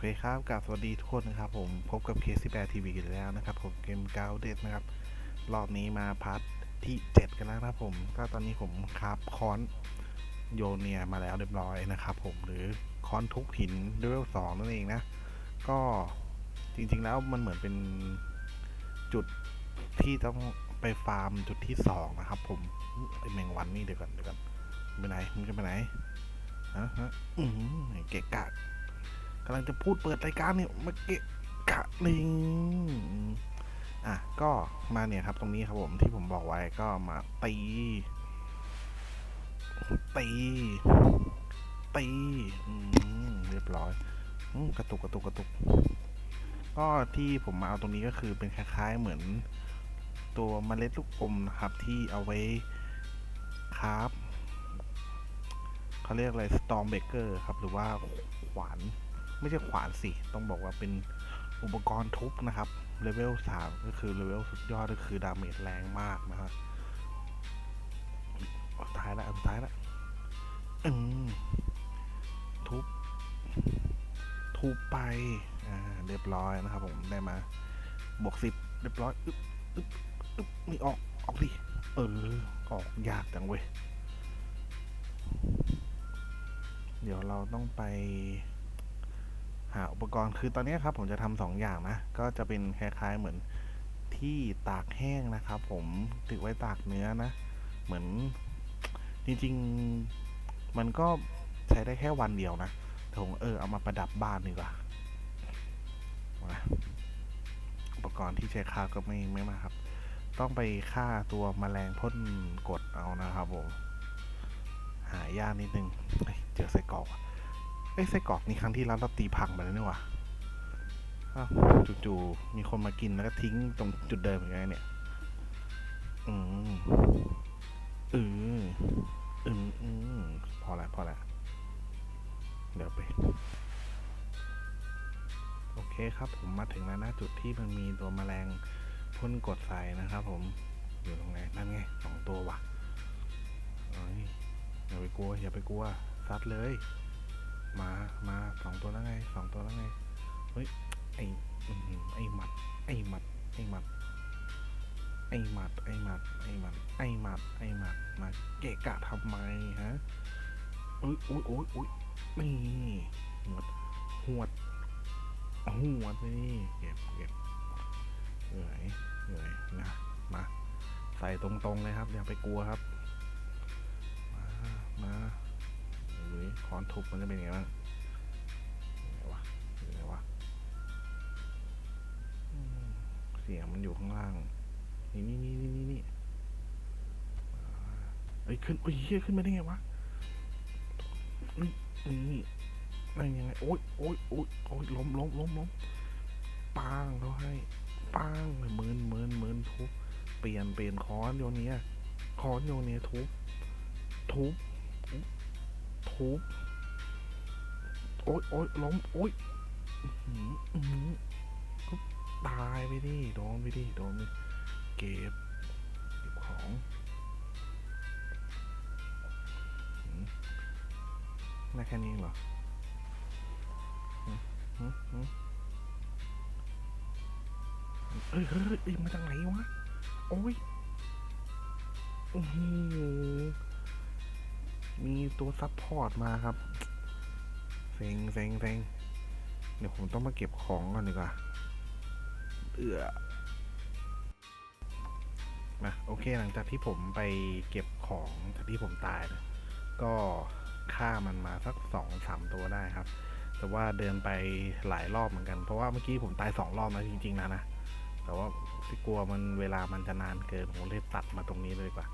เคครับกับสวัสดีทุกคนนะครับผมพบกับเคสที่แปรทีวีกันแล้วนะครับผมเกมกาวเด็ดนะครับ รอบนี้มาพาร์ทที่ 7 กันแล้วนะครับผมก็ตอนนี้ผมคราบคอนโยเนียมาแล้วเรียบร้อยนะครับผมหรือคอนทุกหินเลเวลสองนั่นเองนะ ก็จริงๆแล้วมันเหมือนเป็นจุดที่ต้องไปฟาร์มจุดที่สองนะครับผมไอแมงวันนี่เดี๋ยวก่อนเดี๋ยวก่อนไปไหนมันจะไปไหนฮะฮะอือหือเกะกะำลังจะพูดเปิดรายการเนี่ยมาเกะกะลิงอะก็มาเนี่ยครับตรงนี้ครับผมที่ผมบอกไว้ก็มาตีตีตีเรียบร้อยอกระตุกกระตุกกระตุก ก็ที่ผมมาเอาตรงนี้ก็คือเป็นคล้ายๆเหมือนตัวเมล็ดลูกอมนะครับที่เอาไว้คราฟเขาเรียกอะไรสตอมเบเกอร์ครับหรือว่าขวาน ไม่ใช่ขวานสิ ต้องบอกว่าเป็นอุปกรณ์ทุบนะครับเลเวลสามก็คือเลเวลสุดยอดก็คือดาเมจแรงมากนะครับเอาท้ายละอันท้ายละอืมทุบ ทุบไป อ่า เรียบร้อยนะครับผมได้มา บวกสิบเรียบร้อย อึ๊บอึ๊บอึ๊บนี่ออก ออกดิ เออ ออกยากจังเว้ย เดี๋ยวเราต้องไป หาอุปกรณ์คือตอนนี้ครับผมจะทำสองอย่างนะ ก็จะเป็นคล้ายๆเหมือนที่ตากแห้งนะครับผมถือไว้ตากเนื้อนะ เหมือนจริงๆมันก็ใช้ได้แค่วันเดียวนะแต่ผมเออเอามาประดับบ้านดีกว่าอุปกรณ์ที่ใช้ฆ่าก็ไม่ไม่มาครับ ต้องไปฆ่าตัวแมลงพ่นกดเอานะครับผมหายากนิดนึงเฮ้ยเจอไส้กรอก ไอ้ไส้กรอกนี่ครั้งที่แล้วเราตีพังไปแล้วนี่หว่าจู่ๆมีคนมากินแล้วก็ทิ้งตรงจุดเดิมอย่างไงเนี่ยอืมอืมอืมอืมพอละพอละเดี๋ยวไป โอเคครับผมมาถึงแล้วนะจุดที่มันมีตัวแมลงพ่นกดใส่นะครับผม อยู่ตรงไหนนั่นไงสองตัวว่ะออย่าไปกลัว อย่าไปกลัว ซัดเลย มามาสองตัวแล้วไงสองตัวแล้วไง เฮ้ยไออื้อหือไอหมัด ไอหมัด ไอหมัด ไอหมัด ไอหมัด ไอหมัด ไอหมัด ไอหมัด มาเกะกะทำไมฮะอุ้ยอุ้ยอุ้ยอุ้ยนี่หวดหวดหวดนี่เก็บเก็บเหนื่อยเหนื่อยนะ มา ใส่ตรงๆเลยครับ อย่าไปกลัวครับ คอนทุบมันจะเป็นยังไงบ้างไหนไหนวะเสียงมันอยู่ข้างล่าง นี่นี่นี่นี่นี่นี่เอ้ยขึ้นโอ้ยเฮียขึ้นมาได้ไงวะนี่นี่นั่นยังไงโอ๊ยโอ๊ยโอ๊ยโอ๊ยล้มล้มล้มล้มปางเขาให้ปางเลยหมืนหมืนหมืนทุบเปลี่ยนเปลี่ยนค้อนโยเนียค้อนโยเนียทุบทุบ โอ๊ยโอ๊ยล้มโอ๊ยก็ตายไปดิโดนไปดิโดนไปเก็บเก็บของได้แค่นี้เหรอเอ้ยเฮ้ยเฮ้ยเอ้ยมาจากไหนวะ โอ้ยอื้อหือ มีตัวซับพอร์ตมาครับเซ็งเซ็งเซ็งเดี๋ยวผมต้องมาเก็บของก่อนดีกว่าเอือมาโอเคหลังจากที่ผมไปเก็บของจากที่ผมตายนะก็ฆ่ามันมาสักสองสามตัวได้ครับ แต่ว่าเดินไปหลายรอบเหมือนกัน เพราะว่าเมื่อกี้ผมตายสองรอบนะจริงๆนะนะ แต่ว่าที่กลัวมันเวลามันจะนานเกินผมเลยตัดมาตรงนี้เลยดีกว่า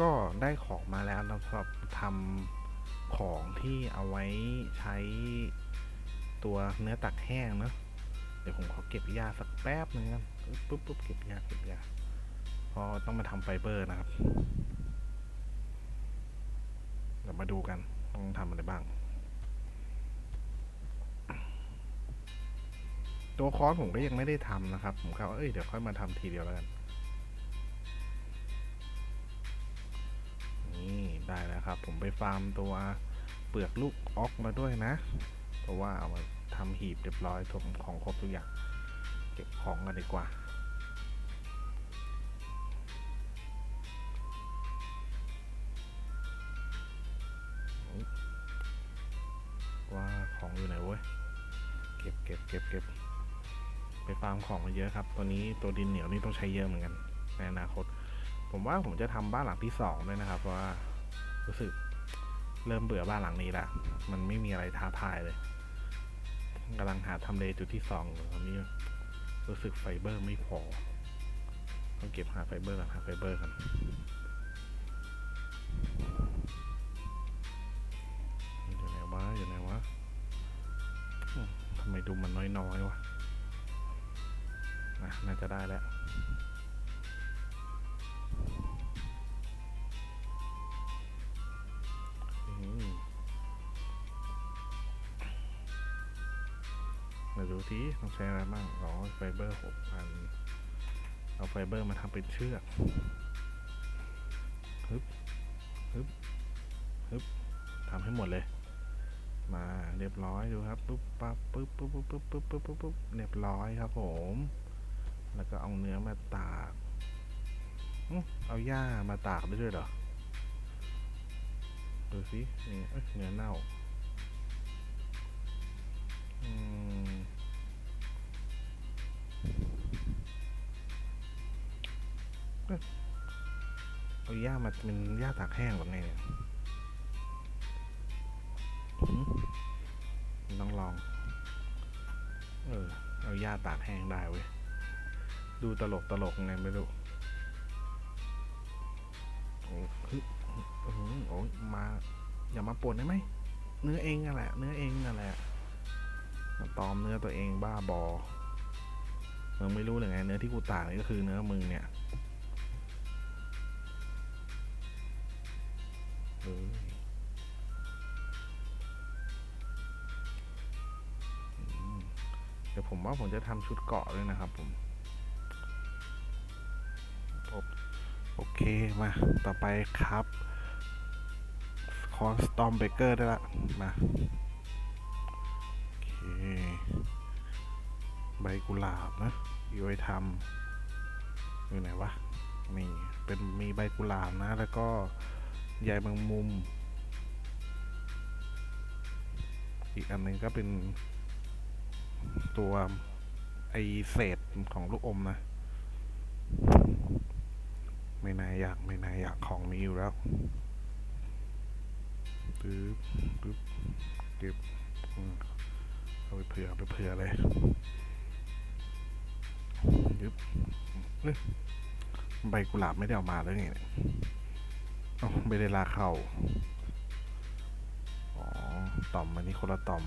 ก็ได้ของมาแล้วนะครับทำของที่เอาไว้ใช้ตัวเนื้อตักแห้งเนะเดี๋ยวผมขอเก็บหญ้าสักแป๊บนึงครับปุ๊บปุ๊บเก็บหญ้าเก็บหญ้าพอต้องมาทำไฟเบอร์นะครับเดี๋ยวมาดูกันต้องทำอะไรบ้าง ตัวคอร์สผมก็ยังไม่ได้ทำนะครับ ผมก็ว่าเอ้ยเดี๋ยวค่อยมาทำทีเดียวแล้วกัน ได้แล้วครับ ผมไปฟาร์มตัวเปลือกลูกออกมาด้วยนะ เพราะว่าเอามาทำหีบเรียบร้อยถมของครบทุกอย่าง เก็บของกันดีกว่าว่าของอยู่ไหนเว้ย เก็บเก็บเก็บเก็บไปฟาร์มของมาเยอะครับ ตัวนี้ตัวดินเหนียวนี่ต้องใช้เยอะเหมือนกัน ในอนาคต ผมว่าผมจะทำบ้านหลังที่สองด้วยนะครับเพราะว่า รู้สึกเริ่มเบื่อบ้านหลังนี้ละ มันไม่มีอะไรท้าทายเลยกำลังหาทำเลจุดที่สองอยู่ตอนนี้รู้สึกไฟเบอร์ไม่พอ ต้องเก็บหาไฟเบอร์กันหาไฟเบอร์กันอยู่ไหนวะอยู่ไหนวะทำไมดูมันน้อยๆวะน่าจะได้แล้ว มาดูที่ต้องใช้อะไรบ้างอ๋อไฟเบอร์หกพันเอาไฟเบอร์มาทำเป็นเชือกฮึบฮึบฮึบทำให้หมดเลย มาเรียบร้อยดูครับปุ๊บปั๊บปุ๊บปุ๊บปุ๊บปุ๊บปุ๊บปุ๊บปุ๊บปุ๊บเรียบร้อยครับผม แล้วก็เอาเนื้อมาตากเอาหญ้ามาตากได้ด้วยเหรอดูสินี่เอ้ยเนื้อเน่าอืม เอาหญ้ามาเป็นหญ้าตากแห้งหรือไงเนี่ยต้องลอง เออ เอาหญ้าตากแห้งได้เว้ย ดูตลกตลกไงไม่รู้โอ้ฮึอื้อหือโอ้ยมา อย่ามาปนได้ไหม เนื้อเองนั่นแหละ เนื้อเองนั่นแหละมาตอมเนื้อตัวเองบ้าบอ มึงไม่รู้เลยไง เนื้อที่กูตากนี่ก็คือเนื้อมึงเนี่ย ดี๋ยวผมว่าผมจะทำชุดเกาะด้วยนะครับผมโอโอเค มา ต่อไปครับ คอสตอมเบเกอร์ได้ละ มาโอเค ใบกุหลาบนะอยู่ไว้ทำอยู่ไหนวะ นี่ เป็นมีใบกุหลาบนะ แล้วก็ใยแมงมุม อีกอันหนึงก็เป็น ตัวไอเศษของลูกอมนะ ไม่น่าอยากไม่น่าอยากของมีอยู่แล้วปึ๊บปึ๊บเก็บเอาไปเผื่อไปเผื่อเลยยึบเอ้ใบกุหลาบไม่ได้เอามาแล้วไงเนี่ยเอ้ไม่ได้ลาเข้า อ๋อ ต่อมอันนี้คนละต่อม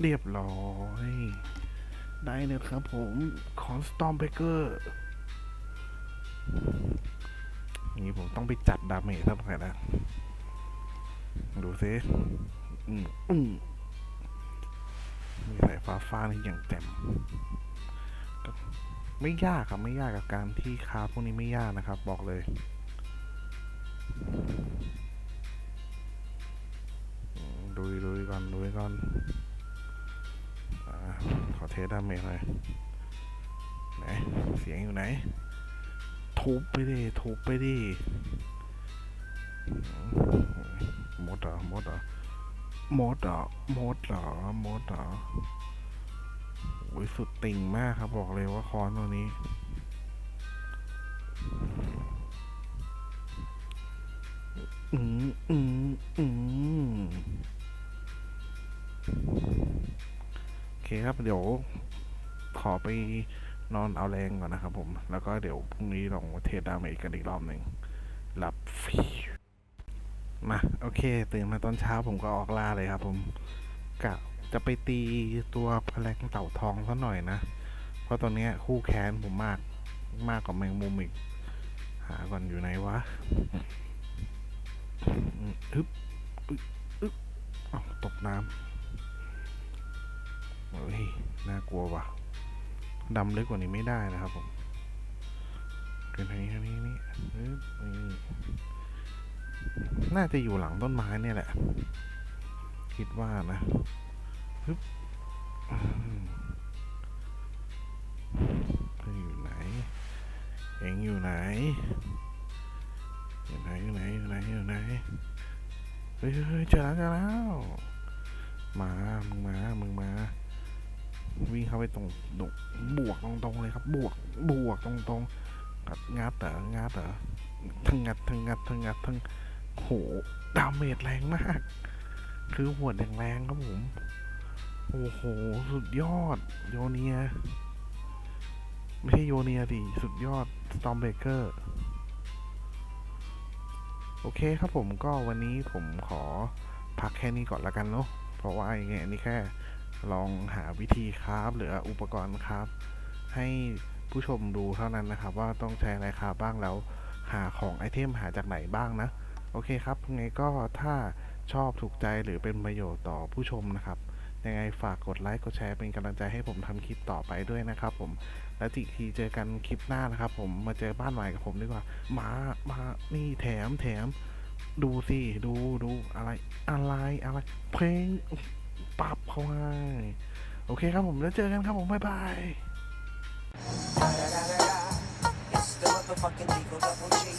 เรียบร้อย ได้เลยครับผมคอนสตอมเบเกอร์นี้ผมต้องไปจัดดาเมจสักหน่อยนะ ดูซิอืมอืมมีสายฟ้าฟ้านี่อย่างแจ่มไม่ยากครับ ไม่ยากกับการที่คาพวกนี้ไม่ยากนะครับ บอกเลย ก่อนดูดิก่อนอขอเทสดาเมจหน่อยไหนเสียงอยู่ไหน ทุบไปดิทุบไปดิหมดเหรอหมดเหรอหมดเหรอหมดเหรอหมดเหรอโอ้ยสุดติ่งมากครับบอกเลยว่าคอนตัวนี้อืมอืมอืม โอเคครับเดี๋ยวขอไปนอนเอาแรงก่อนนะครับผม แล้วก็เดี๋ยวพรุ่งนี้ลองเทสดาเมจกันอีกรอบหนึ่งหลับฟิมา โอเค ตื่นมาตอนเช้าผมก็ออกล่าเลยครับผมกะจะไปตีตัวแพลงเต่าทองซะหน่อยนะ เพราะตอนนี้คู่แค้นผมมากมากกว่าแมงมุมอีก หาก่อนอยู่ไหนวะอืมอึ๊บอึ๊บอึ๊บอ้าวตกน้ำ เฮ้ย น่ากลัวว่ะดำลึกกว่านี้ไม่ได้นะครับผมเป็นทางนี้ทางนี้นี่น่าจะอยู่หลังต้นไม้เนี่ยแหละ คิดว่านะฮึบอยู่ไหน เองอยู่ไหน อยู่ไหนอยู่ไหนอยู่ไหนอยู่ไหนเฮ้ยเฮ้ยเฮ้ยเจอแล้วเจอแล้ว มา มึงมา มึงมา วิ่งเข้าไปตรงตรงบวกตรงๆเลยครับบวกบวกตรงๆงัดงัดเหรองัดเหรอทั้งงัดทั้งงัดทั้งงัดทั้งโหดาเมจแรงมาก คือหัวดแรงครับผมโอ้โห สุดยอดโยเนีย ไม่ใช่โยเนียดิ สุดยอด Stormbreaker โอเคครับผมก็วันนี้ผมขอพักแค่นี้ก่อนละกันเนาะเพราะว่ายังไงอันนี้แค่ ลองหาวิธีคราฟหรืออุปกรณ์คราฟให้ผู้ชมดูเท่านั้นนะครับ ว่าต้องใช้อะไรคราฟบ้างแล้วหาของไอเทมหาจากไหนบ้างนะ โอเคครับยังไงก็ถ้าชอบถูกใจหรือเป็นประโยชน์ต่อผู้ชมนะครับ ยังไงฝากกดไลค์กดแชร์เป็นกำลังใจให้ผมทำคลิปต่อไปด้วยนะครับผม แล้วอีกทีเจอกันคลิปหน้านะครับผมมาเจอบ้านใหม่กับผมดีกว่ามามานี่แถมแถมดูสิ ดูดูอะไรอะไรอะไรเพลง ปรับเขาให้โอเคครับผมแล้วเจอกันครับผม บ๊ายบาย It's the motherfucking Eagle Double G.